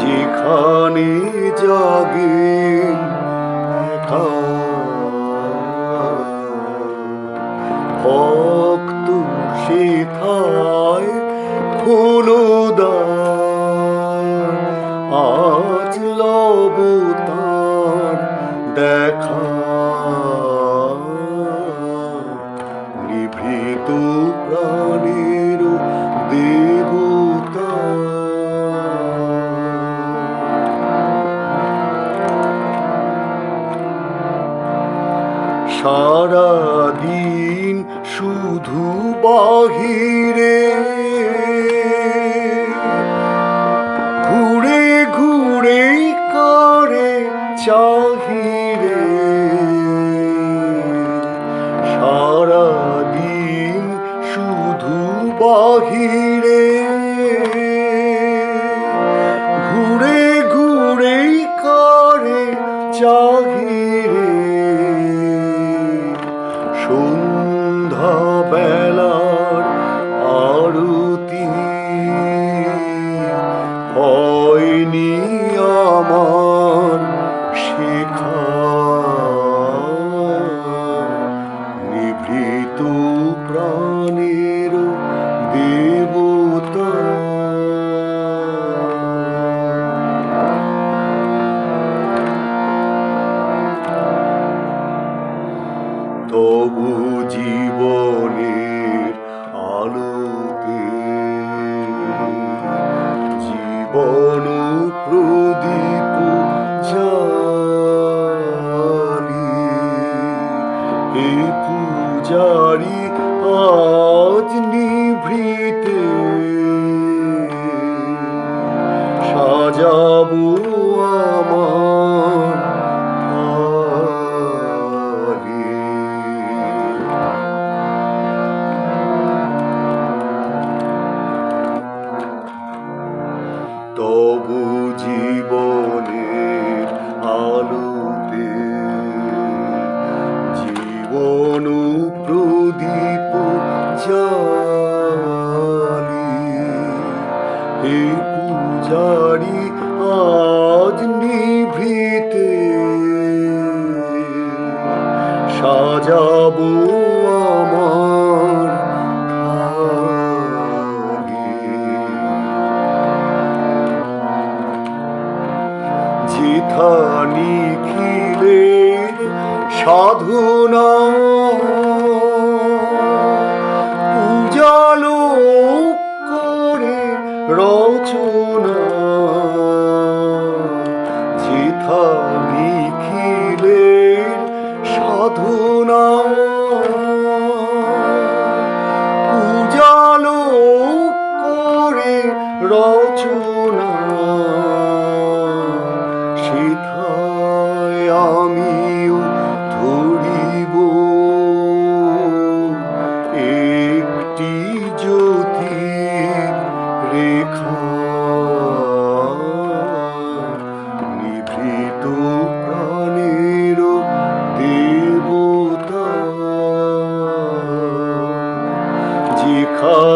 যেখানে জাগে ভক্ত সে থায় ফুলদা আজ লব তার দেখা। নিভৃত প্রাণী সারাদিন শুধু বাহিরে। ঘুরে ঘুরে করে চাহিরে। সারাদিন শুধু বাহিরে। সন্ধ্যা বেলার আরতি হয়নি আমার শেখা নিভৃত প্রাণের তবু জীবনের আলোতে জীবন প্রদীপ জালি সাধনা। পূজালো করে রচনা। যেথা নিখিলের সাধনা। পূজালো করে রচনা।